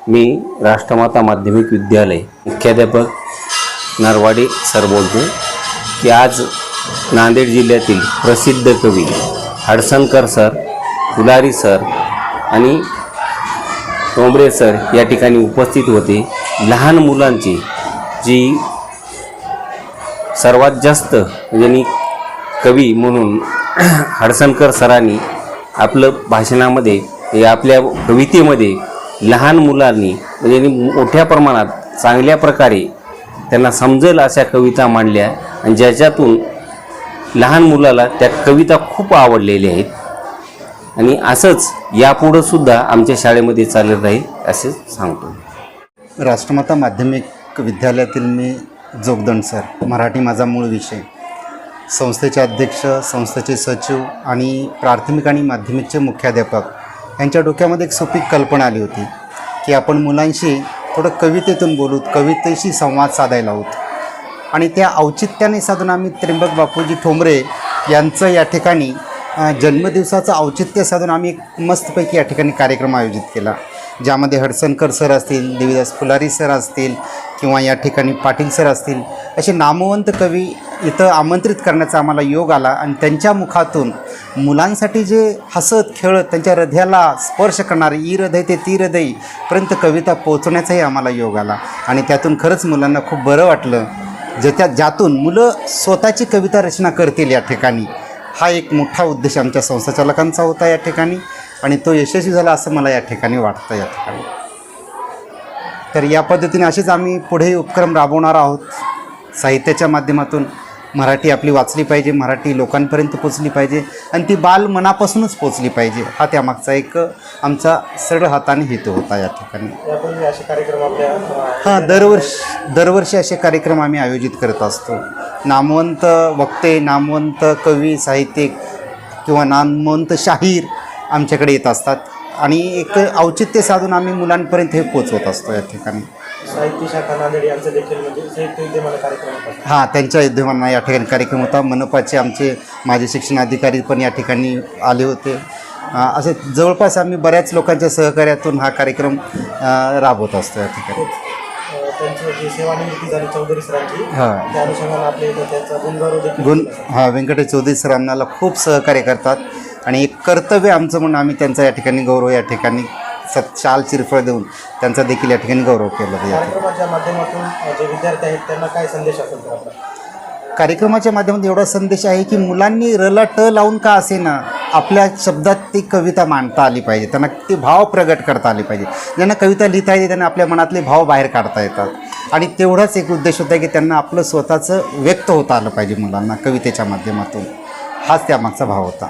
मी राष्ट्रमाता माध्यमिक विद्यालय मुख्याध्यापक नरवाडे सर बोलतो की आज नांदेड जिल्ह्यातील प्रसिद्ध कवी हडसनकर सर फुलारी सर आणि टोंबरे सर या ठिकाणी उपस्थित होते. लहान मुलांची जी सर्वात जास्त ज्यांनी कवी म्हणून हडसनकर सरांनी आपलं भाषणामध्ये हे आपल्या कवितेमध्ये लहान मुलांनी म्हणजे मोठ्या प्रमाणात चांगल्या प्रकारे त्यांना समजेल अशा कविता मांडल्या आणि ज्याच्यातून लहान मुलाला त्या कविता खूप आवडलेल्या आहेत. आणि असंच यापुढं सुद्धा आमच्या शाळेमध्ये चालत राहील असे सांगतो. राष्ट्रमाता माध्यमिक विद्यालयातील मी जोगदंड सर मराठी माझा मूळ विषय. संस्थेचे अध्यक्ष संस्थेचे सचिव आणि प्राथमिक आणि माध्यमिकचे मुख्याध्यापक. यांच्या डोक्यामध्ये एक सोपी कल्पना आली होती की आपण मुलांशी थोडं कवितेतून बोलूत कवितेशी संवाद साधायला आहोत आणि त्या औचित्याने साधून आम्ही त्र्यंबक बापूजी ठोंबरे यांचं या ठिकाणी जन्मदिवसाचं औचित्य साधून आम्ही एक मस्तपैकी या ठिकाणी कार्यक्रम आयोजित केला ज्यामध्ये हडसनकर सर असतील देवीदास फुलारी सर असतील किंवा या ठिकाणी पाटील सर असतील असे नामवंत कवी इथं आमंत्रित करण्याचा आम्हाला योग आला. आणि त्यांच्या मुखातून मुलांसाठी जे हसत खेळत त्यांच्या हृदयाला स्पर्श करणारे ई हृदय ते ती हृदयपर्यंत कविता पोहोचवण्याचाही आम्हाला योग आला. आणि त्यातून खरंच मुलांना खूप बरं वाटलं. जे त्या ज्यातून मुलं स्वतःची कविता रचना करतील या ठिकाणी. हा एक मोठा उद्देश आमच्या संस्थाचालकांचा होता या ठिकाणी. आणि तो यशस्वी झाला असं मला या ठिकाणी वाटतं या ठिकाणी. तर या पद्धतीने असेच आम्ही पुढे उपक्रम राबवणार आहोत. साहित्याच्या माध्यमातून मराठी आपली वाचली पाहिजे मराठी लोकांपर्यंत पोचली पाहिजे आणि ती बाल मनापासूनच पोचली पाहिजे. हा त्यामागचा एक आमचा सरळ हाताने हेतू होता या ठिकाणी. असे कार्यक्रम आपल्या हां दरवर्षी दरवर्षी असे कार्यक्रम आम्ही आयोजित करत असतो. नामवंत वक्ते नामवंत कवी साहित्यिक किंवा नामवंत शाहीर आमच्याकडे येत असतात. आणि एक औचित्य साधून आम्ही मुलांपर्यंत हे पोचवत असतो या ठिकाणी. साहित्य शाखा नांदेड यांचं देखील म्हणजे साहित्य विद्यमान कार्यक्रम हां त्यांच्या विद्यमाना या ठिकाणी कार्यक्रम होता. मनपाचे आमचे माजी शिक्षण अधिकारी पण या ठिकाणी आले होते. अं, असे जवळपास आम्ही बऱ्याच लोकांच्या सहकार्यातून हा कार्यक्रम अं, राबवत असतो या ठिकाणी. अं, त्यांची जी सेवानिवृत्ती झाली चौधरी सरांची हां. त्या अनुषंगाने आपल्या इथं त्यांचा गुणगारू देखील गुण हा व्यंकटेश चौधरी सर आम्हाला खूप सहकार्य करतात. आणि एक कर्तव्य आमचं म्हणून आम्ही त्यांचा या ठिकाणी गौरव या ठिकाणी सत शाल चिरफळ देऊन त्यांचा देखील या ठिकाणी गौरव केला जातो. कार्यक्रमाच्या माध्यमातून अं, जे विद्यार्थी आहेत त्यांना काय संदेश असेल तर आपला? कार्यक्रमाच्या माध्यमातून एवढा संदेश आहे की मुलांनी रला ट लावून का असेना आपल्या शब्दात ती कविता मांडता आली पाहिजे. त्यांना ते भाव प्रगट करता आले पाहिजे. ज्यांना कविता लिहिता येते त्यांना आपल्या मनातले भाव बाहेर काढता येतात. आणि तेवढाच एक उद्देश होता की त्यांना आपलं स्वतःचं व्यक्त होता आलं पाहिजे मुलांना कवितेच्या माध्यमातून. हाच त्यामागचा भाव होता.